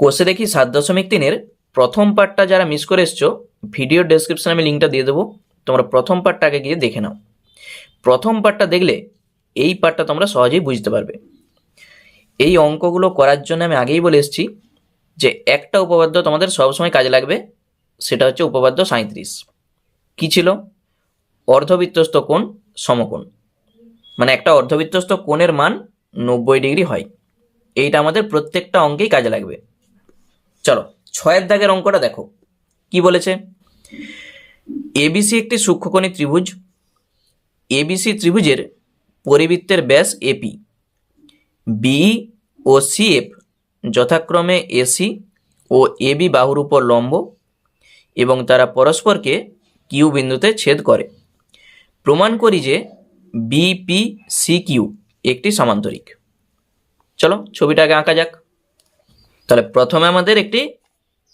কোষে দেখি সাত দশমিক তিনের প্রথম পার্টটা যারা মিস করে এসছো ভিডিও ডেসক্রিপশানে আমি লিঙ্কটা দিয়ে দেবো। তোমরা প্রথম পার্টটা আগে গিয়ে দেখে নাও। প্রথম পার্টটা দেখলে এই পার্টটা তোমরা সহজেই বুঝতে পারবে। এই অঙ্কগুলো করার জন্য আমি আগেই বলে এসেছি যে একটা উপপাদ্য তোমাদের সবসময় কাজে লাগবে, সেটা হচ্ছে উপপাদ্য সাঁত্রিশ কী ছিল? অর্ধবৃত্তস্থ কোণ সমকোণ। মানে একটা অর্ধবৃত্তস্থ কোণের মান নব্বই ডিগ্রি হয়। এইটা আমাদের প্রত্যেকটা অঙ্কেই কাজে লাগবে। চলো, ছয়ের দাগের অঙ্কটা দেখো। কি বলেছে? এবিসি একটি সূক্ষ্মকোণী ত্রিভুজ। এবিসি ত্রিভুজের পরিবৃত্তের ব্যাস এপি বি ও সিএফ যথাক্রমে এসি ও এবি বাহুর উপর লম্ব এবং তারা পরস্পরকে কিউ বিন্দুতে ছেদ করে। প্রমাণ করি যে বিপি সি কিউ একটি সমান্তরিক। চলো ছবিটা আগে আঁকা যাক। তাহলে প্রথমে আমাদের একটি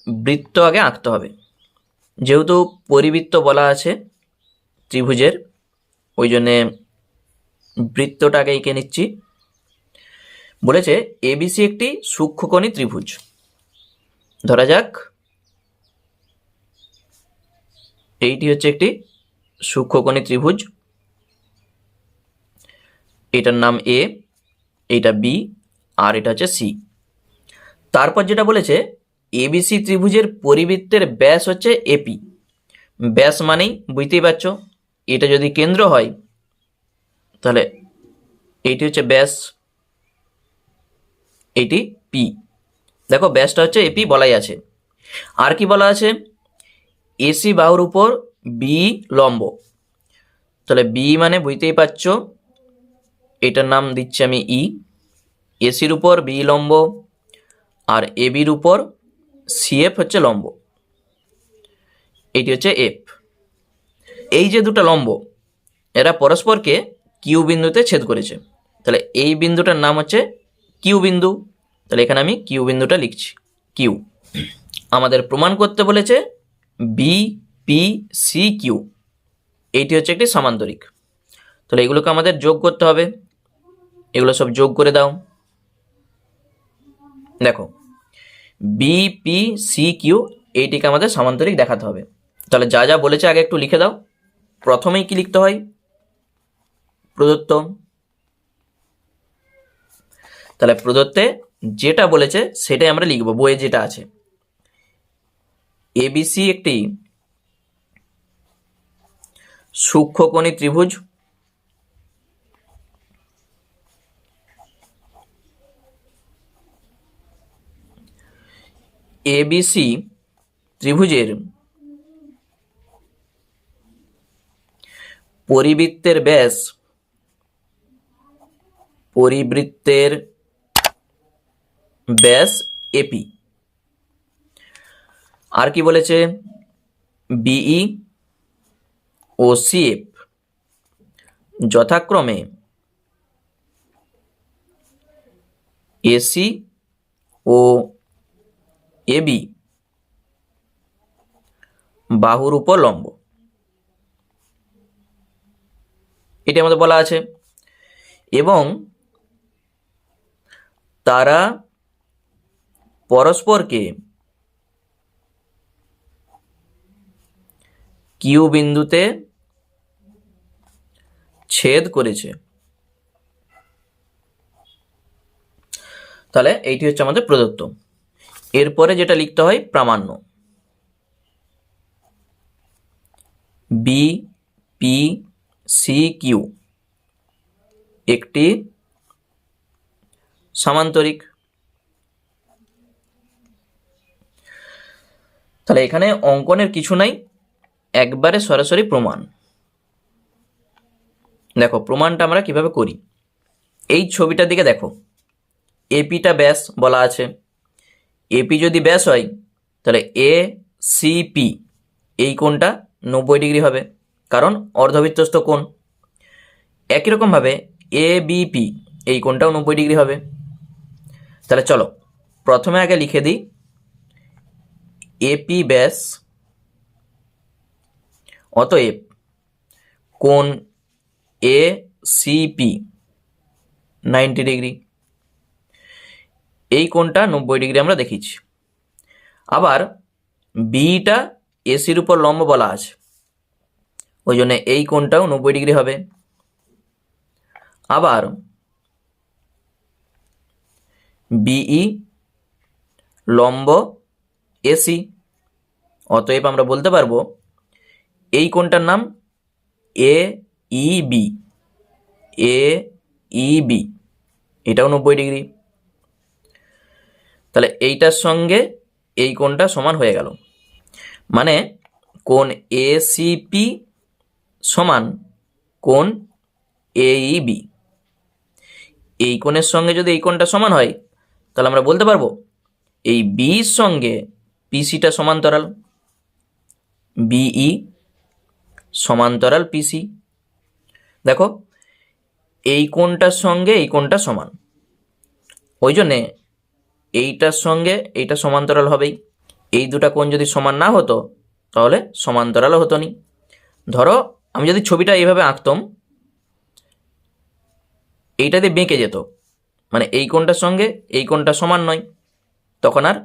বৃত্ত আগে আঁকতে হবে। যেহেতু পরিবৃত্ত বলা আছে ত্রিভুজের, ওই জন্যে বৃত্তটা আগে এঁকে নিচ্ছি। বলেছে এবিসি একটি সূক্ষ্মকোণী ত্রিভুজ। ধরা যাক, এইটি হচ্ছে একটি সূক্ষ্মকোণী ত্রিভুজ। এটার নাম এ এটা বি, আর এটা হচ্ছে সি। তারপর যেটা বলেছে এবিসি ত্রিভুজের পরিবৃত্তের ব্যাস হচ্ছে এপি ব্যাস মানেই বুঝতেই পারছ, এটা যদি কেন্দ্র হয়, তাহলে এইটি হচ্ছে ব্যাস, এইটি পি দেখো, ব্যাসটা হচ্ছে এপি বলাই আছে। আর কি বলা আছে? এসি বাহুর উপর বি লম্ব। তাহলে বি মানে বুঝতেই পারছ, এটার নাম দিচ্ছি আমি ই এসির উপর বি লম্ব আর এবির উপর সিএফ হচ্ছে লম্ব। এটি হচ্ছে এফ এই যে দুটো লম্ব, এরা পরস্পরকে কিউ বিন্দুতে ছেদ করেছে। তাহলে এই বিন্দুটার নাম হচ্ছে কিউ বিন্দু। তাহলে এখানে আমি কিউ বিন্দুটা লিখছি। কিউ আমাদের প্রমাণ করতে বলেছে বি পি সি কিউ এইটি হচ্ছে একটি সমান্তরিক। তাহলে এগুলোকে আমাদের যোগ করতে হবে। এগুলো সব যোগ করে দাও। দেখো বি পি সি কিউ এইটিকে আমাদের সমান্তরিক দেখাতে হবে। তাহলে যা যা বলেছে আগে একটু লিখে দাও। প্রথমেই কি লিখতে হয়? প্রদত্ত। তাহলে প্রদত্তে যেটা বলেছে সেটাই আমরা লিখব, বইয়ে যেটা আছে। এবিসি একটি সূক্ষ্মকোণী ত্রিভুজ এবিসি ত্রিভুজের পরিবৃত্তের ব্যাস পরিবৃত্তের ব্যাস এপি আর কি বলেছে? বিই ও সিএফ যথাক্রমে এসি ও এবি বাহুর উপর লম্ব। এটি আমাদের বলা আছে। এবং তারা পরস্পরকে কিউ বিন্দুতে ছেদ করেছে। তাহলে এইটি হচ্ছে আমাদের প্রদত্ত। এরপরে যেটা লিখতে হয় প্রামাণ্য। বি পি সি কিউ একটি সামান্তরিক। তাহলে এখানে অঙ্কনের কিছু নাই, একবারে সরাসরি প্রমাণ। দেখো, প্রমাণটা আমরা কীভাবে করি? এই ছবিটার দিকে দেখো। এপিটা ব্যাস বলা আছে। এপি যদি ব্যাস হয়, তাহলে এ সিপি এই কোণটা নব্বই ডিগ্রি হবে। কারণ অর্ধবৃত্তস্থ কোণ। একই রকমভাবে এ বিপি এই কোণটাও নব্বই ডিগ্রি হবে। তাহলে চলো, প্রথমে আগে লিখে দিই। এপি ব্যাস, অতএব কোণ এ সিপি নাইনটি ডিগ্রি। এই কোণটা নব্বই ডিগ্রি আমরা দেখিছি আবার বিটা এসির উপর লম্ব বলা আছে। ওই জন্য এই কোণটাও নব্বই ডিগ্রি হবে। আবার বিই লম্ব এসি অতএব আমরা বলতে পারব এই কোণটার নাম এ E B A E B এটাও নব্বই ডিগ্রি। তাহলে এইটার সঙ্গে এই কোণটা সমান হয়ে গেল। মানে কোণ এ পি সমান কোণ বি এই কোণের সঙ্গে যদি এই কোণটা সমান হয়, তাহলে আমরা বলতে পারব এই বির সঙ্গে পিসিটা সমান্তরাল। বিই সমান্তরাল পিসি দেখো, এই কোণটার সঙ্গে এই কোণটা সমান। ওই জন্যে এইটার সঙ্গে এইটা সমান্তরাল হবেই। এই দুটা কোণ যদি সমান না হতো, তাহলে সমান্তরালও হতো নি। ধরো, আমি যদি ছবিটা এইভাবে আঁকতাম, এইটা দিয়ে বেঁকে যেত। মানে এই কোণটার সঙ্গে এই কোণটা সমান নয়। তখন আর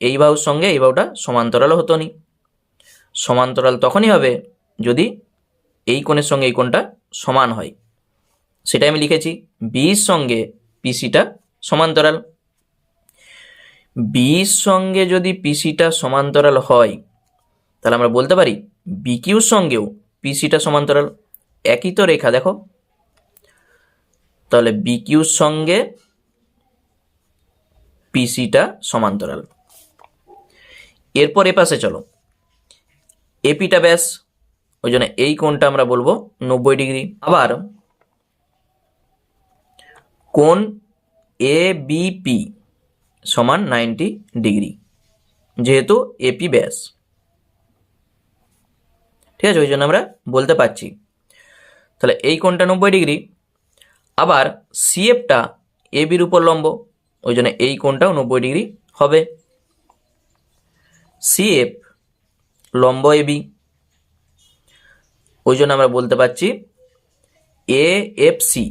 এই বাহুর সঙ্গে এই বাহুটা সমান্তরালও হতো নি। সমান্তরাল তখনই হবে যদি এই কোণের সঙ্গে এই কোণটা সমান হয়। সেটা আমি লিখেছি বির সঙ্গে পিসিটা সমান্তরাল। বির সঙ্গে যদি পিসিটা সমান্তরাল হয়, তাহলে আমরা বলতে পারি বিকিউর সঙ্গেও পিসিটা সমান্তরাল। একই তো রেখা, দেখো। তাহলে বিকিউর সঙ্গে পিসিটা সমান্তরাল। এরপর এ পাশে চলো। এপিটা ব্যাস। ওই জন্য এই কোণটা আমরা বলব নব্বই ডিগ্রি। আবার কোণ এ বিপি সমান নাইনটি ডিগ্রি। যেহেতু এপি ব্যাস। ঠিক আছে, ওই জন্য আমরা বলতে পারছি। তাহলে এই কোণটা নব্বই ডিগ্রি। আবার সিএফটা এ বির উপর লম্ব, ওই জন্য এই কোণটাও নব্বই ডিগ্রি হবে। সিএফ লম্ব এ বি ওই জন্য আমরা বলতে পারছি এ এফ সি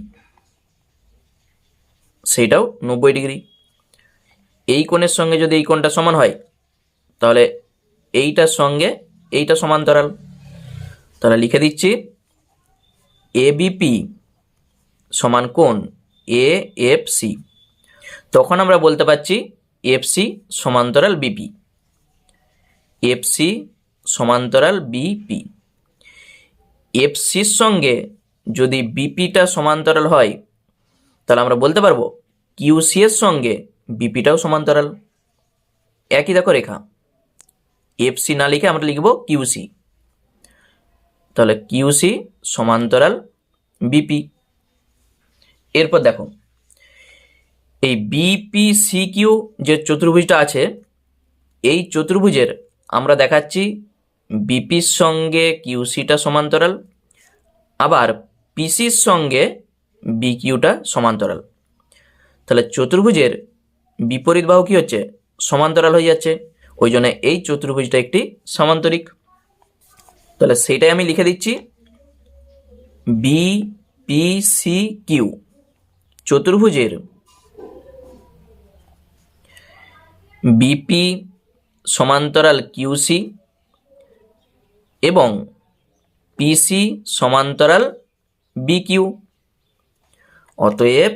সেইটাও নব্বই ডিগ্রি। এই কোণের সঙ্গে যদি এই কোণটা সমান হয়, তাহলে এইটার সঙ্গে এইটা সমান্তরাল। তাহলে লিখে দিচ্ছি এবিপি সমান কোণ এ এফ সি তখন আমরা বলতে পারছি এফ সি সমান্তরাল বিপি এফ সি সমান্তরাল বিপি এফ সির সঙ্গে যদি বিপিটা সমান্তরাল হয়, তাহলে আমরা বলতে পারব কিউসি এর সঙ্গে বিপিটাও সমান্তরাল। একই দেখো রেখা। এফসি না লিখে আমরা লিখব কিউসি তাহলে কিউসি সমান্তরাল বিপি এরপর দেখো, এই বিপি সি কিউ যে চতুর্ভুজটা আছে, এই চতুর্ভুজের আমরা দেখাচ্ছি বিপির সঙ্গে কিউসিটা সমান্তরাল, আবার পিসির সঙ্গে বিকিউটা সমান্তরাল। তাহলে চতুর্ভুজের বিপরীত বাহু কী হচ্ছে? সমান্তরাল হয়ে যাচ্ছে। ওই জন্য এই চতুর্ভুজটা একটি সমান্তরিক। তাহলে সেইটাই আমি লিখে দিচ্ছি। বি পি সি কিউ চতুর্ভুজের বিপি সমান্তরাল কিউসি এবং পিসি সমান্তরাল বিকিউ অতএব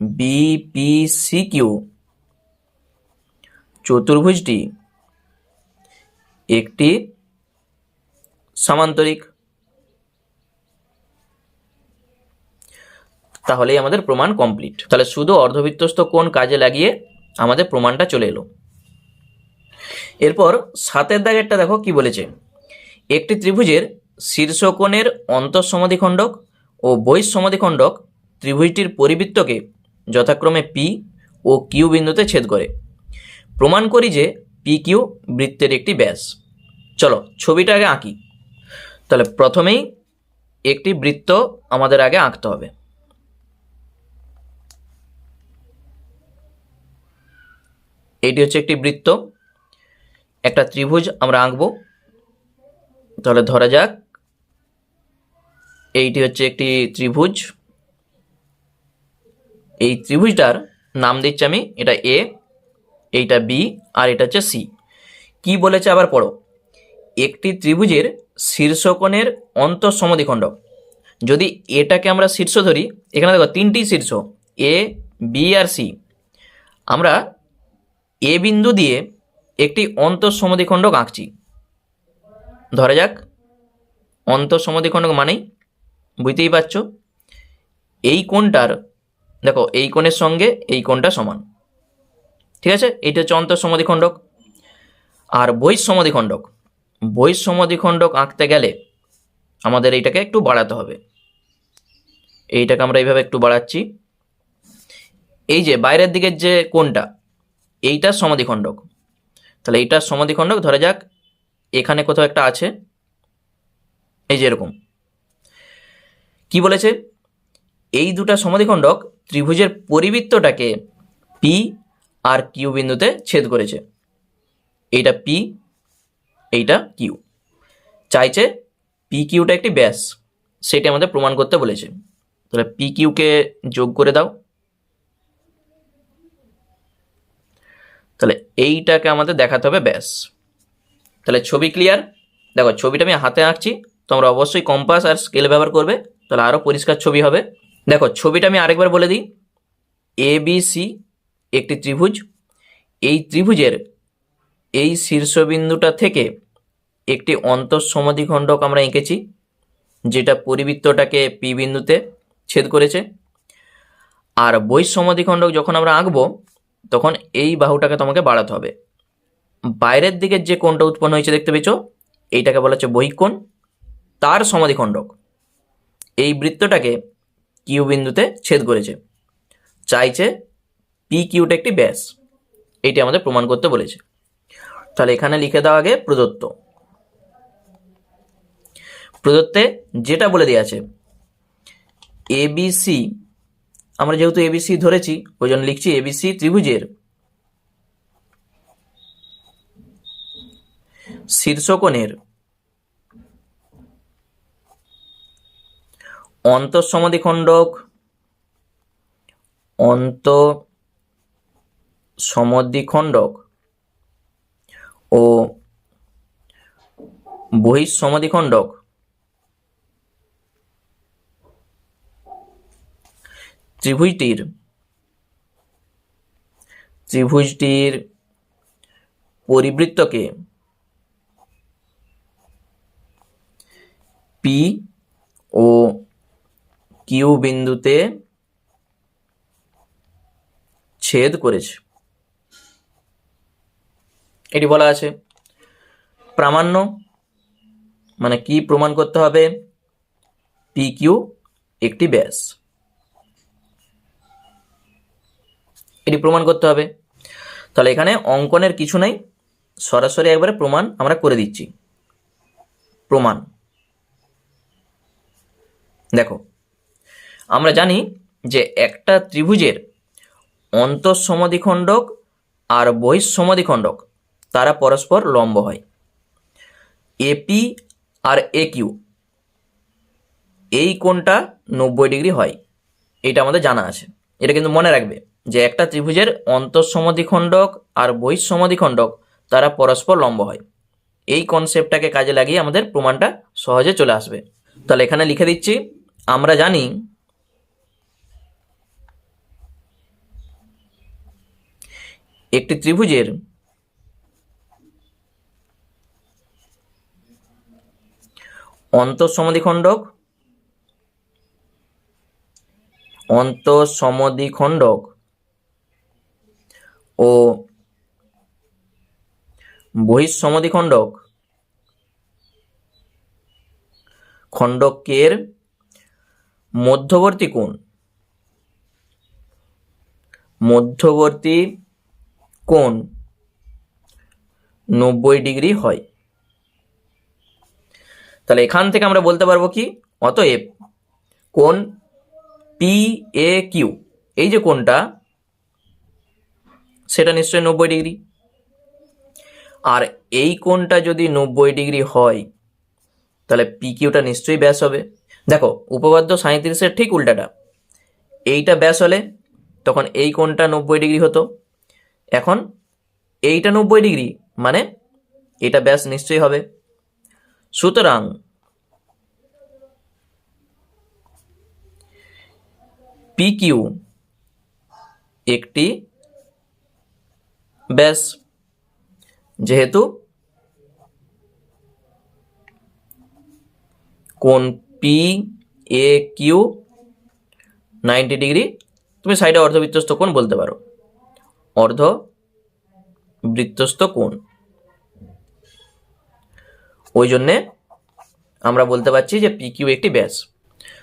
বিপিসি কিউ চতুর্ভুজটি একটি সামান্তরিক। তাহলেই আমাদের প্রমাণ কমপ্লিট তাহলে শুধু অর্ধবৃত্তস্থ কোণ কাজে লাগিয়ে আমাদের প্রমাণটা চলে এলো। এরপর সাতের দাগেরটা দেখো কি বলেছে। একটি ত্রিভুজের শীর্ষকোণের অন্তঃসমাধিখণ্ডক ও বহিঃসমাধিখণ্ডক ত্রিভুজটির পরিবৃত্তকে যথাক্রমে পি ও কিউ বিন্দুতে ছেদ করে। প্রমাণ করি যে পি কিউ বৃত্তের একটি ব্যাস। চলো, ছবিটা আগে আঁকি। তাহলে প্রথমেই একটি বৃত্ত আমাদের আগে আঁকতে হবে। এটি হচ্ছে একটি বৃত্ত। একটা ত্রিভুজ আমরা আঁকবো। তাহলে ধরা যাক, এইটি হচ্ছে একটি ত্রিভুজ। এই ত্রিভুজটার নাম দিচ্ছি আমি, এটা এ এইটা বি আর এটা হচ্ছে সি। কি বলেছে আবার পড়ো। একটি ত্রিভুজের শীর্ষকোণের অন্তঃসমদ্বিখণ্ডক যদি এটাকে আমরা শীর্ষ ধরি, এখানে দেখো তিনটি শীর্ষ, এ, বি আর সি। আমরা এ বিন্দু দিয়ে একটি অন্তঃসমদ্বিখণ্ডক আঁকছি। ধরা যাক, অন্তঃসমদ্বিখণ্ডক মানেই বুঝতেই পারছ, এই কোণটার, দেখো এই কোণের সঙ্গে এই কোণটা সমান। ঠিক আছে? এইটা হচ্ছে অন্তঃসমদ্বিখণ্ডক আর বহিঃসমদ্বিখণ্ডক বহিঃসমদ্বিখণ্ডক আঁকতে গেলে আমাদের এইটাকে একটু বাড়াতে হবে। এইটাকে আমরা এইভাবে একটু বাড়াচ্ছি। এই যে বাইরের দিকের যে কোণটা এইটার সমাধিখণ্ডক তাহলে এইটার সমাধিখণ্ডক ধরা যাক, এখানে কোথাও একটা আছে। এই যে এরকম। কি বলেছে? এই দুটা সমাধিখণ্ডক ত্রিভুজের পরিবৃত্তটাকে পি আর কিউ বিন্দুতে ছেদ করেছে। এইটা পি এইটা কিউ চাইছে পি কিউটা একটি ব্যাস, সেটি আমাদের প্রমাণ করতে বলেছে। তাহলে পি কিউকে যোগ করে দাও। তাহলে এইটাকে আমাদের দেখাতে হবে ব্যাস। তাহলে ছবি ক্লিয়ার দেখো, ছবিটা আমি হাতে আঁকছি, তোমরা অবশ্যই কম্পাস আর স্কেল ব্যবহার করবে, তাহলে আরও পরিষ্কার ছবি হবে। দেখো, ছবিটা আমি আরেকবার বলে দিই। এ বি সি একটি ত্রিভুজ। এই ত্রিভুজের এই শীর্ষবিন্দুটা থেকে একটি অন্তঃসমদ্বিখণ্ডক আমরা এঁকেছি, যেটা পরিবৃত্তটাকে পি বিন্দুতে ছেদ করেছে। আর বৈসমাধিখণ্ডক যখন আমরা আঁকবো, তখন এই বাহুটাকে তোমাকে বাড়াতে হবে। বাইরের দিকের যে কোণটা উৎপন্ন হয়েছে দেখতে পেয়েছ, এইটাকে বলা হচ্ছে বহিকোণ। তার সমাধিখণ্ডক এই বৃত্তটাকে কিউ বিন্দুতে ছেদ করেছে। চাইছে পি কিউটা একটি ব্যাস। এটি আমাদের প্রমাণ করতে বলেছে। তাহলে এখানে লিখে দেওয়া আগে প্রদত্ত। প্রদত্তে যেটা বলে দেওয়া আছে এবিসি আমরা যেহেতু এবিসি ধরেছি, ওই জন্য লিখছি এবিসি ত্রিভুজের। শীর্ষকোণের অন্তঃসমদ্বিখণ্ডক অন্ত সমদ্বিখণ্ডক ও বহিঃসমদ্বিখণ্ডক। ত্রিভুজটির ত্রিভুজটির পরিবৃত্তকে পি ও কিউ বিন্দুতে ছেদ করেছে। এটি বলা আছে, প্রামাণ্য মানে কি প্রমাণ করতে হবে? পি কিউ একটি ব্যাস। এটি প্রমাণ করতে হবে। তাহলে এখানে অঙ্কনের কিছু নেই, সরাসরি একবারে প্রমাণ আমরা করে দিচ্ছি। প্রমাণ। দেখো, আমরা জানি যে একটা ত্রিভুজের অন্তঃসমদ্বিখণ্ডক আর বহিঃসমদ্বিখণ্ডক তারা পরস্পর লম্ব হয়। এপি আর এ কিউ। এই কোণটা নব্বই ডিগ্রি হয়। এটা আমাদের জানা আছে। এটা কিন্তু মনে রাখবে যে একটা ত্রিভুজের অন্তঃসমদ্বিখণ্ডক আর বহিঃসমদ্বিখণ্ডক তারা পরস্পর লম্ব হয়। এই কনসেপ্টটাকে কাজে লাগিয়ে আমাদের প্রমাণটা সহজে চলে আসবে। তাহলে এখানে লিখে দিচ্ছি, আমরা জানি একটি ত্রিভুজের অন্তঃসমদ্বিখণ্ডক অন্তঃসমদ্বিখণ্ডক ও বহিঃসমদ্বিখণ্ডক খণ্ডকের মধ্যবর্তী কোণ। মধ্যবর্তী কোণ নব্বই ডিগ্রি হয়। তাহলে এখান থেকে আমরা বলতে পারব কি? অতএব কোন পি এ কিউ এই যে কোনটা সেটা নিশ্চয়ই নব্বই ডিগ্রি। আর এই কোনটা যদি নব্বই ডিগ্রি হয়, তাহলে পি কিউটা নিশ্চয়ই ব্যাস হবে। দেখো, উপপাদ্য সাঁত্রিশের ঠিক উল্টাটা। এইটা ব্যাস হলে তখন এই কোণটা নব্বই ডিগ্রি হতো। এখন এইটা নব্বই ডিগ্রি মানে এটা ব্যাস নিশ্চয়ই হবে। সুতরাং পিকিউ একটি ব্যাস, যেহেতু কোন P A Q ninety degree তুমি সাইডে অর্ধবৃত্তস্থ কোণ বলতে পারো। অর্ধ বৃত্তস্থ কোণ। ওই জন্যে আমরা বলতে পারছি যে পি কিউ একটি ব্যাস।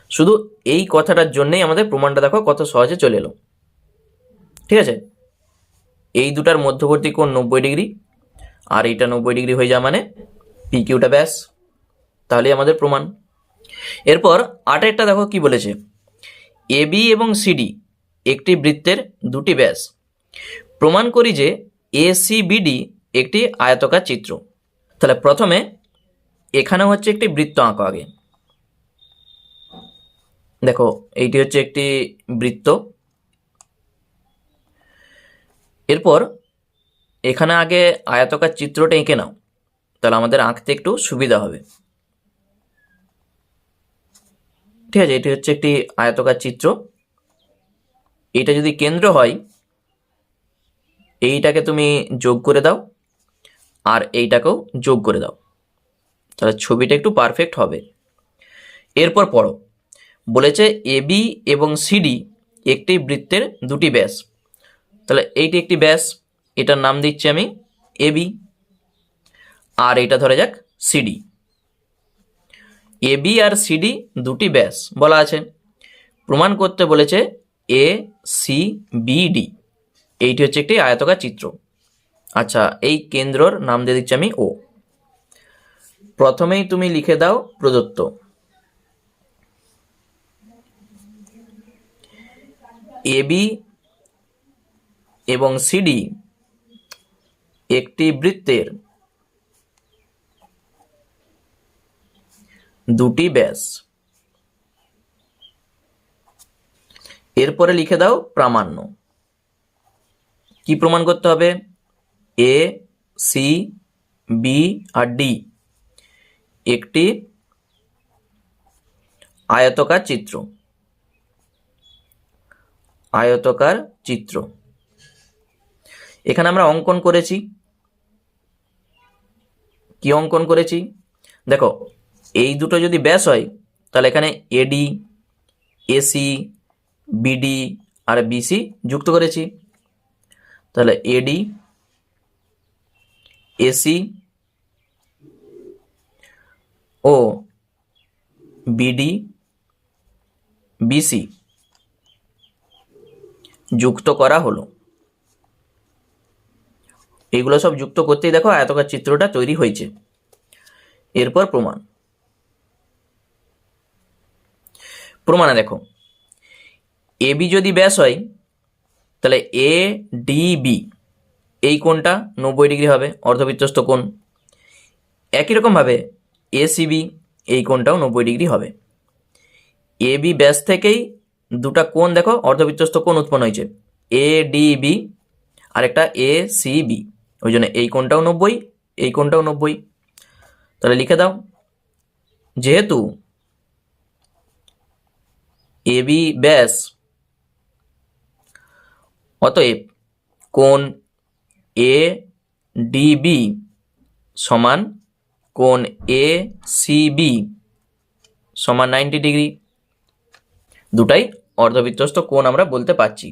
শুধু এই কথাটার জন্যেই আমাদের প্রমাণটা দেখো কত সহজে চলে এলো। ঠিক আছে? এই দুটার মধ্যবর্তী কোণ নব্বই ডিগ্রি, আর এইটা নব্বই ডিগ্রি হয়ে যাওয়া মানে পি কিউটা ব্যাস। তাহলেই আমাদের প্রমাণ। এরপর আটেরটা দেখো কি বলেছে। এবি এবং সিডি একটি বৃত্তের দুটি ব্যাস। প্রমাণ করি যে এসিবিডি একটি আয়তকার চিত্র। তাহলে প্রথমে এখানে হচ্ছে একটি বৃত্ত আঁকো আগে। দেখো, এইটি হচ্ছে একটি বৃত্ত। এরপর এখানে আগে আয়তকার চিত্রটা এঁকে নাও, তাহলে আমাদের আঁকতে একটু সুবিধা হবে। ঠিক আছে, এটি হচ্ছে একটি আয়তকার চিত্র। এটা যদি কেন্দ্র হয়, এইটাকে তুমি যোগ করে দাও, আর এইটাকেও যোগ করে দাও। তাহলে ছবিটা একটু পারফেক্ট হবে। এরপর পড়ো। বলেছে এবি এবং সিডি একটি বৃত্তের দুটি ব্যাস। তাহলে এইটি একটি ব্যাস, এটার নাম দিচ্ছি আমি এবি আর এটা ধরে যাক সিডি এবি আর সিডি দুটি ব্যাস বলা আছে। প্রমাণ করতে বলেছে এ সি বি ডি এইটি হচ্ছে একটি আয়তকার চিত্র। আচ্ছা এই কেন্দ্রর নাম দিয়ে দিচ্ছি আমি ও প্রথমেই তুমি লিখে দাও প্রদত্ত। এবি এবং সিডি একটি বৃত্তের। দুটি ব্যাস। এরপরে লিখে দাও প্রামাণ্য। কি প্রমাণ করতে হবে? এ, সি, বি আর ডি। একটি আয়তকার চিত্র। আয়তকার চিত্র। এখানে আমরা অঙ্কন করেছি। কি অঙ্কন করেছি? দেখো, এই দুটো যদি ব্যাস হয়, তাহলে এখানে এডি এসি বিডি আর বিসি যুক্ত করেছি। তাহলে এডি এসি ও, বিডি, বিসি। যুক্ত করা হলো। এগুলো সব যুক্ত করতেই দেখো আয়তকার চিত্রটা তৈরি হয়েছে। এরপর প্রমাণ। প্রমাণে দেখো। এবি যদি ব্যাস হয়, তাহলে এ, ডি, বি, এই কোণটা নব্বই ডিগ্রি হবে অর্ধবৃত্তস্থ কোণ। একই রকমভাবে এসিবি এই কোণটাও নব্বই ডিগ্রি হবে। এ বি ব্যাস থেকেই দুটা কোণ দেখো অর্ধবৃত্তস্থ কোণ উৎপন্ন হয়েছে। A D B A C ওই জন্য এই কোণটাও নব্বই, এই কোণটাও নব্বই। তাহলে লিখে দাও, যেহেতু এ বি ব্যাস, অতএব কোণ এ ডিবি সমান কোণ এ সিবি সমান নাইনটি ডিগ্রি দুটাই অর্ধবৃত্তস্থ কোণ আমরা বলতে পারছি।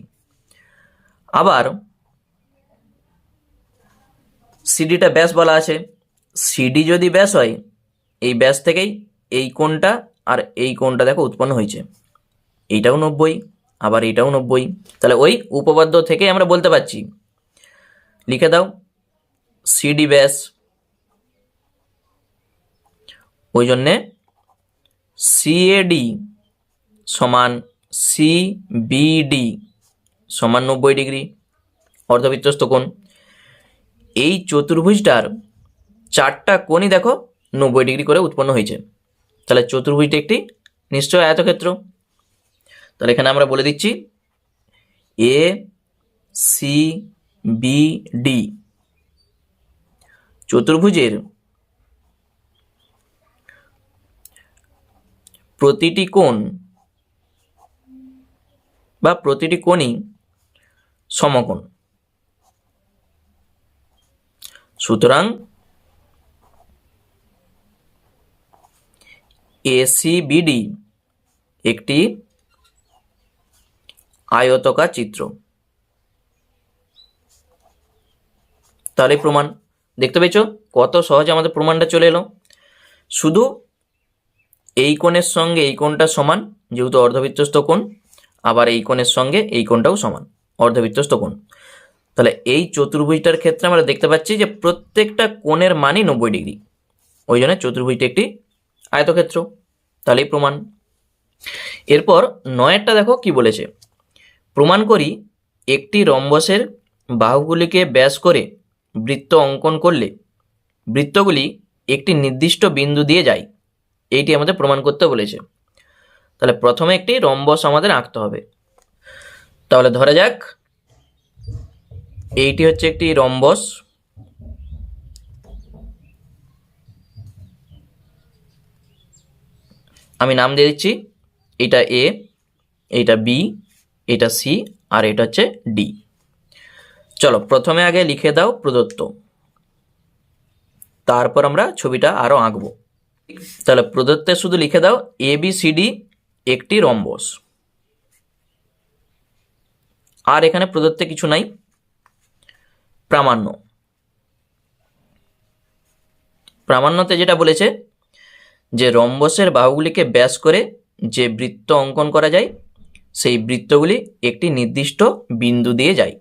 আবার সিডিটা ব্যাস বলা আছে। সিডি যদি ব্যাস হয়, এই ব্যাস থেকেই এই কোণটা আর এই কোণটা দেখো উৎপন্ন হয়েছে। এইটাও নব্বই, আবার এইটাও নব্বই। তাহলে ওই উপপাদ্য থেকে আমরা বলতে পারছি। লিখে দাও। সিডি ব্যাস ওই জন্যে সিএডি সমান সিবিডি সমান নব্বই ডিগ্রি। অর্ধবৃত্তস্থ কোণ। এই চতুর্ভুজটার চারটা কোণই দেখো নব্বই ডিগ্রি করে উৎপন্ন হয়েছে। তাহলে চতুর্ভুজটি একটি নিশ্চয় আয়তক্ষেত্র। তাহলে এখানে আমরা বলে দিচ্ছি এ সি বি ডি চতুর্ভুজের প্রতিটি কোণ বা প্রতিটি কোণই সমকোণ। সুতরাং এসিবিডি একটি আয়তকার চিত্র। তাহলে প্রমাণ, দেখতে পেয়েছ কত সহজে আমাদের প্রমাণটা চলে এলো? শুধু এই কোণের সঙ্গে এই কোণটা সমান, যেহেতু অর্ধবৃত্তস্থ কোণ, আবার এই কোণের সঙ্গে এই কোণটাও সমান, অর্ধবৃত্তস্থ কোণ। তাহলে এই চতুর্ভুজটার ক্ষেত্রে আমরা দেখতে পাচ্ছি যে প্রত্যেকটা কোণের মানই নব্বই ডিগ্রি। ওই জন্য চতুর্ভুজটি একটি আয়তক্ষেত্র। তাহলেই প্রমাণ। এরপর নয়েরটা দেখো কি বলেছে। প্রমাণ করি, একটি রম্বসের বাহুগুলিকে ব্যাস করে বৃত্ত অঙ্কন করলে বৃত্তগুলি একটি নির্দিষ্ট বিন্দু দিয়ে যায়। এইটি আমাদের প্রমাণ করতে বলেছে। তাহলে প্রথমে একটি রম্বস আমাদের আঁকতে হবে। তাহলে ধরা যাক, এইটি হচ্ছে একটি রম্বস। আমি নাম দিয়ে দিচ্ছি, এটা এ এটা বি এটা সি আর এটা হচ্ছে ডি চলো, প্রথমে আগে লিখে দাও প্রদত্ত। তারপর আমরা ছবিটা আরও আঁকবো। তাহলে প্রদত্তে শুধু লিখে দাও এ বি সি ডি একটি রম্বস। আর এখানে প্রদত্তে কিছু নাই। প্রামাণ্য। প্রামাণ্যতে যেটা বলেছে যে রম্বসের বাহুগুলিকে ব্যাস করে যে বৃত্ত অঙ্কন করা যায়, সেই বৃত্তগুলি একটি নির্দিষ্ট বিন্দু দিয়ে যায়।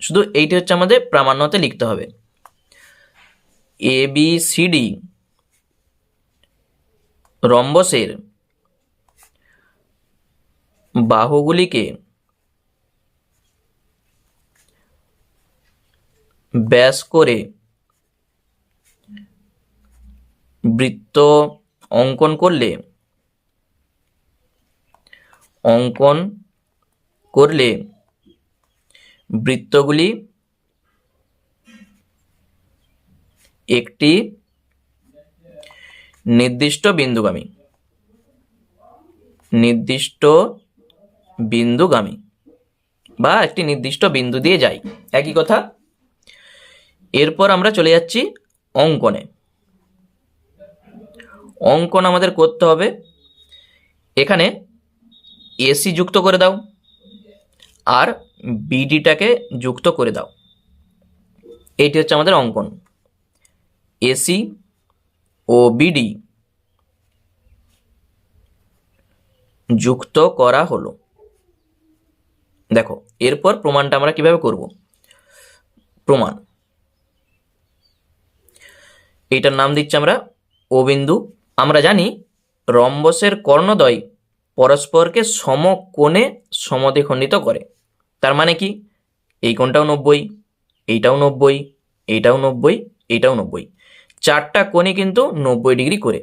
শুধু এইটি হচ্ছে আমাদের প্রামাণ্যতে লিখতে হবে। এ বি সি ডি রম্বসের বাহুগুলিকে ব্যাস করে বৃত্ত অঙ্কন করলে অঙ্কন করলে বৃত্তগুলি একটি নির্দিষ্ট বিন্দুগামী। নির্দিষ্ট বিন্দুগামী। বা একটি নির্দিষ্ট বিন্দু দিয়ে যাই। একই কথা। এরপর আমরা চলে যাচ্ছি অঙ্কনে। অঙ্কন আমাদের করতে হবে। এখানে এসি যুক্ত করে দাও। আর বিডিটাকে যুক্ত করে দাও। এইটি হচ্ছে আমাদের অঙ্কন। এসি ও বিডি যুক্ত করা হলো। দেখো, এরপর প্রমাণটা আমরা কীভাবে করব? প্রমাণ। এইটার নাম দিচ্ছি আমরা ও বিন্দু। আমরা জানি রম্বসের কর্ণদ্বয় পরস্পরকে সমকোণে সমদ্বিখণ্ডিত করে। তার মানে কি? এই কোণটাও নব্বই, এইটাও নব্বই এইটাও নব্বই এইটাও নব্বই। চারটা কোণে কিন্তু নব্বই ডিগ্রি করে।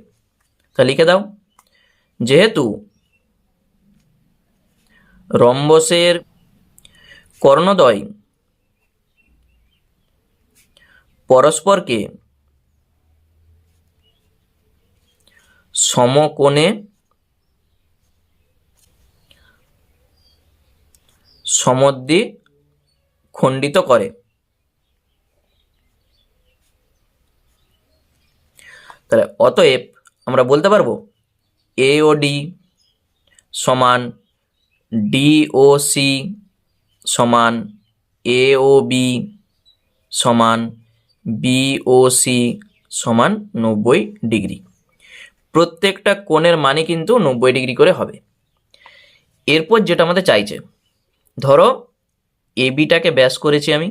তা লিখে দাও। যেহেতু রম্বসের কর্ণদ্বয় পরস্পরকে সমকোণে সমদ্বি খণ্ডিত করে। তাহলে অতএব আমরা বলতে পারব এ ও ডি সমান ডি ও সি সমান এ ও বি সমান বি ও সি সমান নব্বই ডিগ্রি। প্রত্যেকটা কোণের মানে কিন্তু নব্বই ডিগ্রি করে হবে। এরপর যেটা আমাদের চাইছে, ধরো এ বিটাকে ব্যাস করেছি আমি।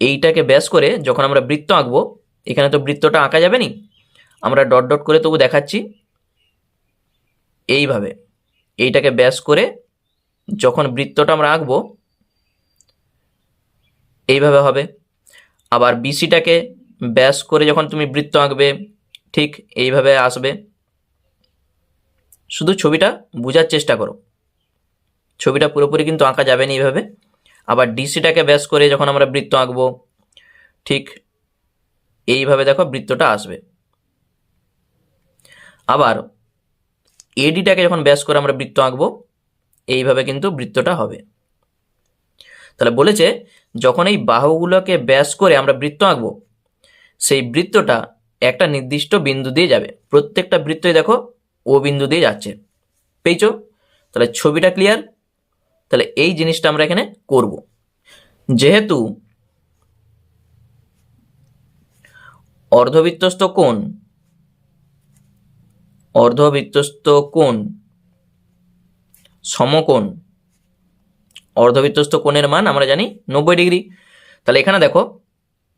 এইটাকে ব্যাস করে যখন আমরা বৃত্ত আঁকবো, এখানে তো বৃত্তটা আঁকা যাবে নি? আমরা ডট ডট করে তবু দেখাচ্ছি। এইভাবে। এইটাকে ব্যাস করে যখন বৃত্তটা আমরা আঁকবো, এইভাবে হবে। আবার বিসিটাকে ব্যাস করে যখন তুমি বৃত্ত আঁকবে, ঠিক এইভাবে আসবে। শুধু ছবিটা বোঝার চেষ্টা করো। ছবিটা পুরোপুরি কিন্তু আঁকা যাবে না এইভাবে। আবার ডিসিটাকে ব্যাস করে যখন আমরা বৃত্ত আঁকবো, ঠিক এইভাবে দেখো বৃত্তটা আসবে। আবার এডিটাকে যখন ব্যাস করে আমরা বৃত্ত আঁকবো, এইভাবে কিন্তু বৃত্তটা হবে। তাহলে বলেছে, যখন এই বাহুগুলোকে ব্যাস করে আমরা বৃত্ত আঁকবো, সেই বৃত্তটা একটা নির্দিষ্ট বিন্দু দিয়ে যাবে। প্রত্যেকটা বৃত্তই দেখো ও বিন্দু দিয়ে যাচ্ছে। পেয়েছ? তাহলে ছবিটা ক্লিয়ার তাহলে এই জিনিসটা আমরা এখানে করব। যেহেতু অর্ধবৃত্তস্থ কোণ অর্ধবৃত্তস্থ কোণ? সমকোণ। অর্ধবৃত্তস্থ কোণের মান আমরা জানি নব্বই ডিগ্রি। তাহলে এখানে দেখো,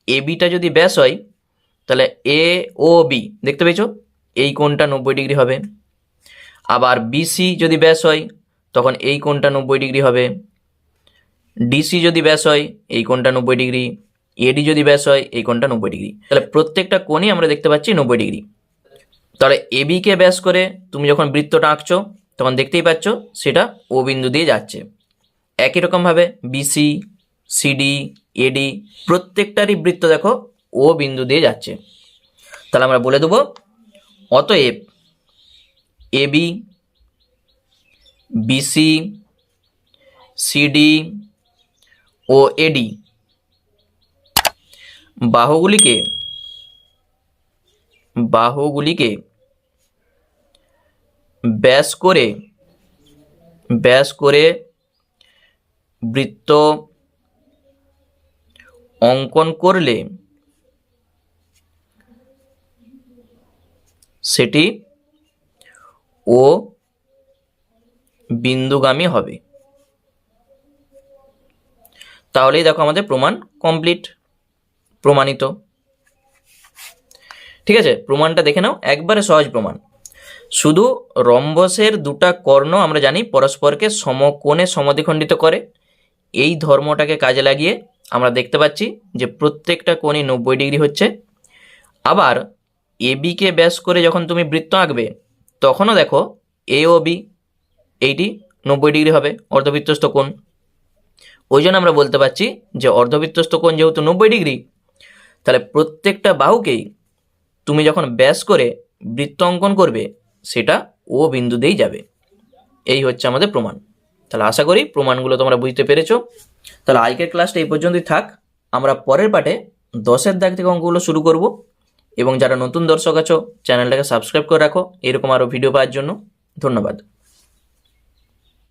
এ বিটা যদি ব্যাস হয়, তাহলে এ ও বি, দেখতে পেয়েছ? এই কোণটা নব্বই ডিগ্রি হবে। আবার বিসি যদি ব্যাস হয়, তখন এই কোণটা নব্বই ডিগ্রি হবে। ডিসি যদি ব্যাস হয়, এই কোণটা নব্বই ডিগ্রি। এডি যদি ব্যাস হয়, এই কোণটা নব্বই ডিগ্রি। তাহলে প্রত্যেকটা কোণই আমরা দেখতে পাচ্ছি নব্বই ডিগ্রি। তাহলে এবিকে ব্যাস করে তুমি যখন বৃত্তটা আঁকছো, তখন দেখতেই পাচ্ছ সেটা ও বিন্দু দিয়ে যাচ্ছে। একই রকমভাবে বিসি সিডি এডি প্রত্যেকটারই বৃত্ত দেখো ও বিন্দু দিয়ে যাচ্ছে। তাহলে আমরা বলে দেবো, অতএব এবি বিসি সিডি ও এডি বাহুগুলিকে বাহুগুলিকে ব্যাস করে ব্যাস করে বৃত্ত অঙ্কন করলে সেটি ও বিন্দুগামী হবে। তাহলেই দেখো আমাদের প্রমাণ কমপ্লিট প্রমাণিত। ঠিক আছে? প্রমাণটা দেখে নাও। একবারে সহজ প্রমাণ। শুধু রম্বসের দুটা কর্ণ আমরা জানি পরস্পরকে সমকোণে সমদ্বিখণ্ডিত করে। এই ধর্মটাকে কাজে লাগিয়ে আমরা দেখতে পাচ্ছি যে প্রত্যেকটা কোণই নব্বই ডিগ্রি হচ্ছে। আবার এবিকে ব্যাস করে যখন তুমি বৃত্ত আঁকবে, তখনও দেখো এ ও বি এইটি নব্বই ডিগ্রি হবে, অর্ধবৃত্তস্থ কোণ। ওই জন্য আমরা বলতে পারছি যে অর্ধবৃত্তস্থ কোণ যেহেতু নব্বই ডিগ্রি, তাহলে প্রত্যেকটা বাহুকেই তুমি যখন ব্যাস করে বৃত্ত অঙ্কন করবে সেটা ও বিন্দু দিয়েই যাবে। এই হচ্ছে আমাদের প্রমাণ। তাহলে আশা করি প্রমাণগুলো তোমরা বুঝতে পেরেছ। তাহলে আজকের ক্লাসটা এই পর্যন্তই থাক। আমরা পরের পাঠে দশের দাগ থেকে অঙ্কগুলো শুরু করব। এবং যারা নতুন দর্শক আছো, চ্যানেলটাকে সাবস্ক্রাইব করে রাখো। এরকম আরও ভিডিও পাওয়ার জন্য ধন্যবাদ।